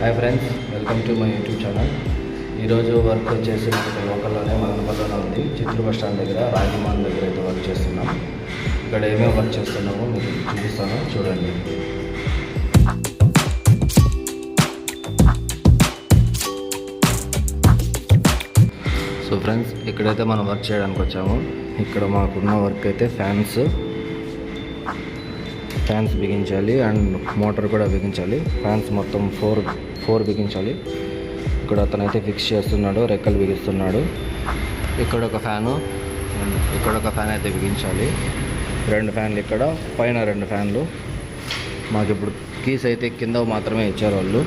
Hi friends welcome to my YouTube channel ఈరోజు work వచ్చేసి మనకి లోకల్లోనే మదనపల్లిలోనే ఉంది. చిత్తూరు బస్ స్టాండ్ దగ్గర రాజమాన్ దగ్గర అయితే వర్క్ చేస్తున్నాం. ఇక్కడ ఏమేమి వర్క్ చేస్తున్నామో మీకు చూపిస్తాను. చూడండి. సో ఫ్రెండ్స్ ఇక్కడైతే మనం వర్క్ చేయడానికి వచ్చాము. ఇక్కడ మాకున్న వర్క్ అయితే ఫ్యాన్స్ ఫ్యాన్స్ బిగించాలి అండ్ మోటార్ కూడా బిగించాలి. ఫ్యాన్స్ మొత్తం ఫోర్ ఫోర్ బిగించాలి. ఇక్కడ అతనైతే ఫిక్స్ చేస్తున్నాడు రెక్కలు బిగిస్తున్నాడు. ఇక్కడ ఒక ఫ్యాను ఇక్కడ ఒక ఫ్యాన్ అయితే బిగించాలి. రెండు ఫ్యాన్లు ఇక్కడ పైన రెండు ఫ్యాన్లు. మాకు ఇప్పుడు కీస్ అయితే కింద మాత్రమే ఇచ్చారు వాళ్ళు.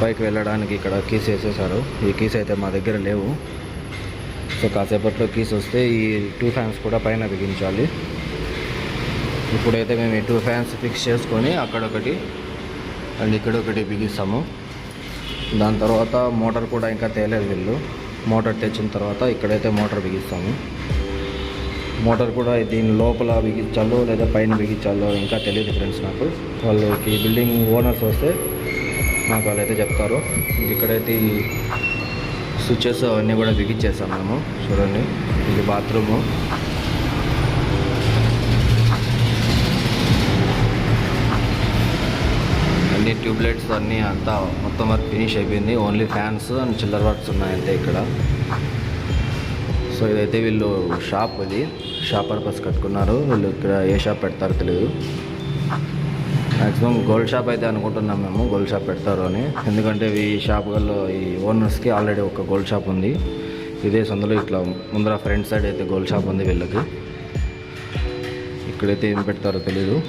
పైకి వెళ్ళడానికి ఇక్కడ కీస్ వేసేసారు. ఈ కీస్ అయితే మా దగ్గర లేవు. సో కాసేపట్లో కీస్ వస్తే ఈ టూ ఫ్యాన్స్ కూడా పైన బిగించాలి. ఇప్పుడైతే మేము టూ ఫ్యాన్స్ ఫిక్స్ చేసుకొని అక్కడ ఒకటి అండ్ ఇక్కడ ఒకటి బిగిస్తాము. దాని తర్వాత మోటార్ కూడా ఇంకా తేలేదు వీళ్ళు. మోటార్ తెచ్చిన తర్వాత ఇక్కడైతే మోటార్ బిగిస్తాము. మోటార్ కూడా దీని లోపల బిగించాలో లేదా పైన బిగించాలో ఇంకా తెలియదు ఫ్రెండ్స్ నాకు. వాళ్ళకి బిల్డింగ్ ఓనర్స్ వస్తే నాకు వాళ్ళైతే చెప్తారు. ఇక్కడైతే ఈ స్విచ్చెస్ అవన్నీ కూడా బిగించేసాం మేము. చూడండి ఇది బాత్రూము అన్ని ట్యూబ్లైట్స్ అన్నీ అంతా మొత్తం వరకు ఫినిష్ అయిపోయింది. ఓన్లీ ఫ్యాన్స్ అండ్ చిల్లర వర్క్స్ ఉన్నాయంటే ఇక్కడ. సో ఇదైతే వీళ్ళు షాప్ ఇది. షాప్ పర్పస్ కట్టుకున్నారు. వీళ్ళు ఇక్కడ ఏ షాప్ పెడతారో తెలియదు మ్యాక్సిమం గోల్డ్ షాప్ అయితే అనుకుంటున్నాం మేము. గోల్డ్ షాప్ పెడతారు అని. ఎందుకంటే ఈ షాప్ వల్ల ఈ ఓనర్స్కి ఆల్రెడీ ఒక గోల్డ్ షాప్ ఉంది. ఇదే సందులో ఇట్లా ముందర ఫ్రంట్ సైడ్ అయితే గోల్డ్ షాప్ ఉంది వీళ్ళకి. ఇక్కడైతే ఏం పెడతారో తెలీదు.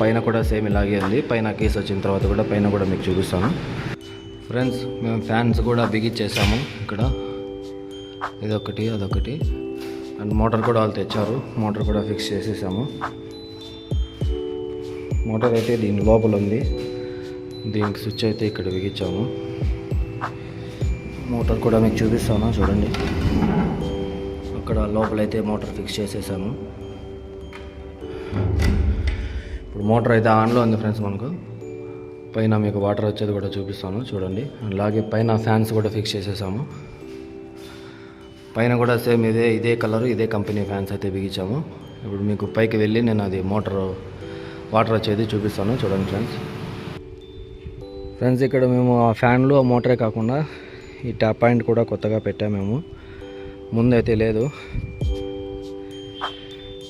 పైన కూడా సేమ్ ఇలాగే ఉంది. పైన కేసు వచ్చిన తర్వాత కూడా పైన కూడా మీకు చూపిస్తాను. ఫ్రెండ్స్ మేము ఫ్యాన్స్ కూడా బిగిచ్చేసాము ఇక్కడ. ఇదొకటి అదొకటి. అండ్ మోటార్ కూడా వాళ్ళు తెచ్చారు. మోటార్ కూడా ఫిక్స్ చేసేసాము. మోటార్ అయితే దీని లోపల ఉంది. దీనికి స్విచ్ అయితే ఇక్కడ బిగించాము మోటార్ కూడా మీకు చూపిస్తాను చూడండి. అక్కడ లోపలైతే మోటార్ ఫిక్స్ చేసేసాము. ఇప్పుడు మోటార్ అయితే ఆన్లో ఉంది ఫ్రెండ్స్ మనకు. పైన మీకు వాటర్ వచ్చేది కూడా చూపిస్తాను చూడండి. అలాగే పైన ఫ్యాన్స్ కూడా ఫిక్స్ చేసేసాము. పైన కూడా సేమ్ ఇదే ఇదే కలర్ ఇదే కంపెనీ ఫ్యాన్స్ అయితే బిగించాము. ఇప్పుడు మీకు పైకి వెళ్ళి నేను అది మోటార్ వాటర్ వచ్చేది చూపిస్తాను చూడండి ఫ్రెండ్స్. ఫ్రెండ్స్ ఇక్కడ మేము ఆ ఫ్యాన్లు ఆ మోటరే కాకుండా ఈ ట్యాప్ పాయింట్ కూడా కొత్తగా పెట్టాము మేము. ముందైతే లేదు.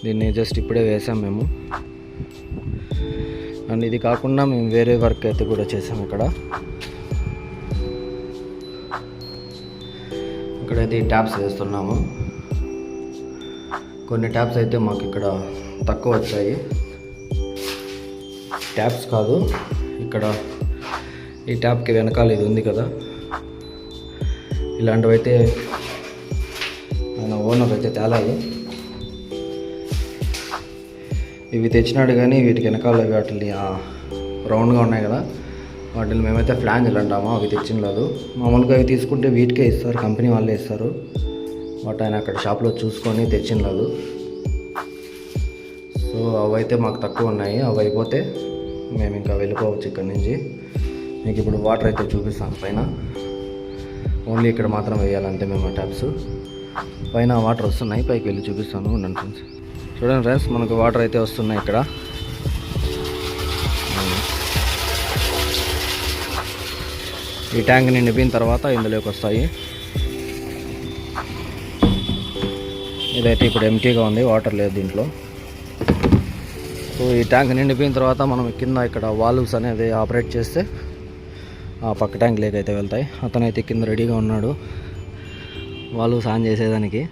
దీన్ని జస్ట్ ఇప్పుడే వేసాం మేము. అండ్ ఇది కాకుండా మేము వేరే వర్క్ అయితే కూడా చేసాము ఇక్కడ. ఇక్కడైతే ఈ ట్యాప్స్ వేస్తున్నాము. కొన్ని ట్యాప్స్ అయితే మాకు ఇక్కడ తక్కువ వచ్చాయి. ట్యాప్స్ కాదు ఇక్కడ ఈ ట్యాప్కి వెనకాల ఇది ఉంది కదా. ఇలాంటివైతే మన ఓనర్ అయితే తేలాలి. ఇవి తెచ్చినాడు కానీ వీటికి వెనకాల వాటిని రౌండ్గా ఉన్నాయి కదా. వాటిని మేమైతే ఫ్లాంజ్లు అంటాము అవి తెచ్చినలేదు మామూలుగా అవి తీసుకుంటే వీటికే ఇస్తారు కంపెనీ వాళ్ళే ఇస్తారు. బట్ ఆయన అక్కడ షాప్లో చూసుకొని తెచ్చినలేదు సో అవైతే మాకు తక్కువ ఉన్నాయి. అవి అయిపోతే మేము ఇంకా వెళ్ళిపోవచ్చు ఇక్కడ నుంచి. మీకు ఇప్పుడు వాటర్ అయితే చూపిస్తాను పైన. ఓన్లీ ఇక్కడ మాత్రం వేయాలంతే మేము ఆ ట్యాప్స్ పైన వాటర్ వస్తున్నాయి పైకి వెళ్ళి చూపిస్తాను ఉండండి ఫ్రెండ్స్ చూడండి ఫ్రెండ్స్ మనకు వాటర్ అయితే వస్తున్నాయి ఇక్కడ. ఈ ట్యాంక్ నిండిపోయిన తర్వాత ఇందులోకి వస్తాయి. ఇదైతే ఇప్పుడు ఎంటీగా ఉంది వాటర్ లేదు దీంట్లో. సో ఈ ట్యాంక్ నిండిపోయిన తర్వాత మనం కింద ఇక్కడ వాల్వ్స్ అనేది ఆపరేట్ చేస్తే ఆ పక్క ట్యాంక్ లేకైతే వెళ్తాయి. అతనైతే కింద రెడీగా ఉన్నాడు. వాల్వ్స్ ఆన్ చేసేదానికి.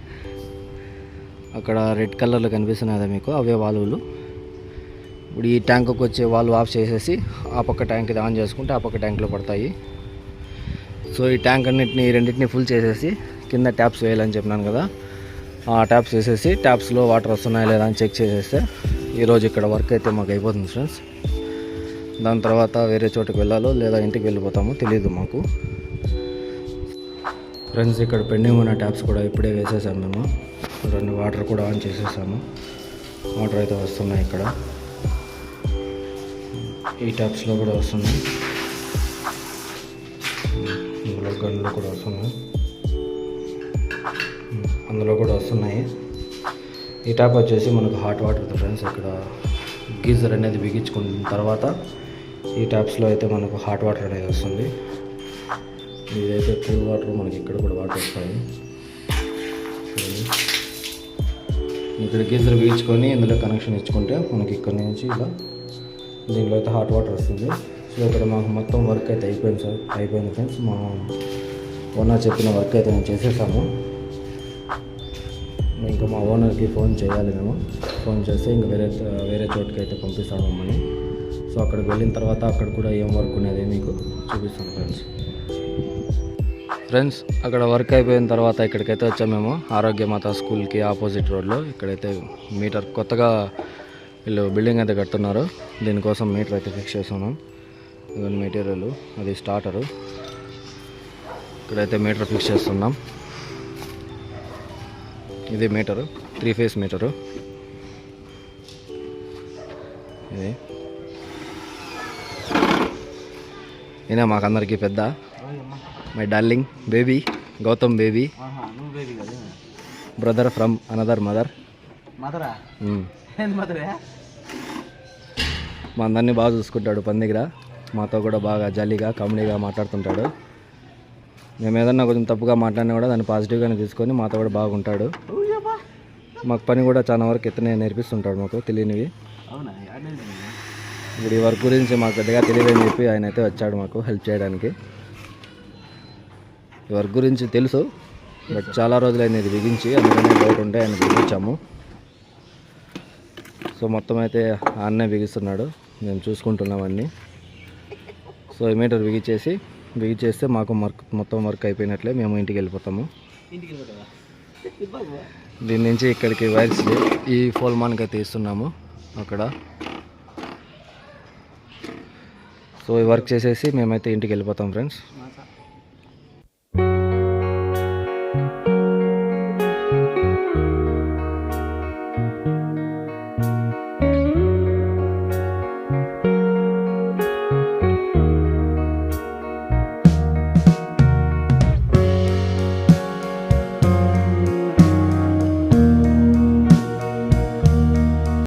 అక్కడ రెడ్ కలర్లో కనిపిస్తున్నాయి కదా మీకు అవే వాల్వులు. ఇప్పుడు ఈ ట్యాంకుకి వచ్చే వాల్వ్ ఆఫ్ చేసేసి ఆ పక్క ట్యాంక్ ఇది ఆన్ చేసుకుంటే ఆ పక్క ట్యాంక్లో పడతాయి. సో ఈ ట్యాంక్ అన్నింటిని ఈ రెండింటిని ఫుల్ చేసేసి కింద ట్యాప్స్ వేయాలని చెప్పినాను కదా. ఆ ట్యాప్స్ వేసేసి ట్యాప్స్లో వాటర్ వస్తున్నాయా లేదా అని చెక్ చేసేస్తే ఈరోజు ఇక్కడ వర్క్ అయితే మాకు అయిపోతుంది ఫ్రెండ్స్. దాని తర్వాత వేరే చోటుకు వెళ్ళాలో లేదా ఇంటికి వెళ్ళిపోతామో తెలియదు మాకు. ఫ్రెండ్స్ ఇక్కడ పెండింగ్ ఉన్న ట్యాప్స్ కూడా ఇప్పుడే వేసేసాము మేము. రెండు వాటర్ కూడా ఆన్ చేసేసాము. వాటర్ అయితే వస్తున్నాయి ఇక్కడ. ఈ ట్యాప్స్లో కూడా వస్తున్నాయి. ఇందులో గన్లో కూడా వస్తున్నాయి. అందులో కూడా వస్తున్నాయి. ఈ ట్యాప్ వచ్చేసి మనకు హాట్ వాటర్ ఫ్రెండ్స్ ఇక్కడ గీజర్ అనేది బిగించుకున్న తర్వాత ఈ ట్యాప్స్లో అయితే మనకు హాట్ వాటర్ అనేది వస్తుంది. ఇదైతే కూల్ వాటర్ మనకి ఇక్కడ కూడా వాటర్ వస్తాయి. ఇక్కడ గీజర్ వేయించుకొని ఇందులో కనెక్షన్ ఇచ్చుకుంటే మనకి ఇక్కడ నుంచి ఇలా దీనిలో అయితే హాట్ వాటర్ వస్తుంది. సో ఇక్కడ మాకు మొత్తం వర్క్ అయితే అయిపోయింది సార్. అయిపోయింది ఫ్రెండ్స్ మా ఓనర్ చెప్పిన వర్క్ అయితే మేము చేసేసాము ఇంకా మా ఓనర్కి ఫోన్ చేయాలి మేము. ఫోన్ చేస్తే ఇంకా వేరే వేరే చోటుకి అయితే పంపిస్తాము మమ్మల్ని. సో అక్కడికి వెళ్ళిన తర్వాత అక్కడ కూడా ఏం వర్క్ ఉన్నది మీకు చూపిస్తాను ఫ్రెండ్స్ ఫ్రెండ్స్ అక్కడ వర్క్ అయిపోయిన తర్వాత ఇక్కడికైతే వచ్చాము మేము. ఆరోగ్యమాత స్కూల్కి ఆపోజిట్ రోడ్లో ఇక్కడైతే మీటర్ కొత్తగా వీళ్ళు బిల్డింగ్ అయితే కడుతున్నారు. దీనికోసం మీటర్ అయితే ఫిక్స్ చేస్తున్నాం. ఇవన్నీ మెటీరియల్ అది స్టార్టరు ఇక్కడైతే మీటర్ ఫిక్స్ చేస్తున్నాం. ఇది మీటరు త్రీ ఫేస్ మీటరు ఇది. ఈయన మాకందరికీ పెద్ద. My darling baby Gautam baby brother from another mother మా అందరినీ బాగా చూసుకుంటాడు పని దగ్గర మాతో కూడా బాగా జాలీగా కామెడీగా మాట్లాడుతుంటాడు. మేము ఏదన్నా కొంచెం తప్పుగా మాట్లాడినా కూడా దాన్ని పాజిటివ్గానే తీసుకొని మాతో కూడా బాగుంటాడు. మాకు పని కూడా చాలా వరకు ఇతనే నేర్పిస్తుంటాడు మాకు తెలియనివి. ఇప్పుడు ఈ వర్క్ గురించి మాకు పెద్దగా తెలియదని చెప్పి ఆయన అయితే వచ్చాడు మాకు హెల్ప్ చేయడానికి. వర్క్ గురించి తెలుసు బట్ చాలా రోజులైంది ఇది బిగించి అందుకనే డౌట్ ఉంటే ఆయన బిగించాము. సో మొత్తం అయితే ఆ అన్నే బిగిస్తున్నాడు మేము చూసుకుంటున్నాం అన్నీ సో మీటర్ బిగించేసి బిగించేస్తే మాకు వర్క్ మొత్తం వర్క్ అయిపోయినట్లే మేము ఇంటికి వెళ్ళిపోతాము. దీని నుంచి ఇక్కడికి వైర్స్ ఈ ఫోల్ మాన్కి అయితే ఇస్తున్నాము అక్కడ. సో ఈ వర్క్ చేసేసి మేమైతే ఇంటికి వెళ్ళిపోతాం ఫ్రెండ్స్.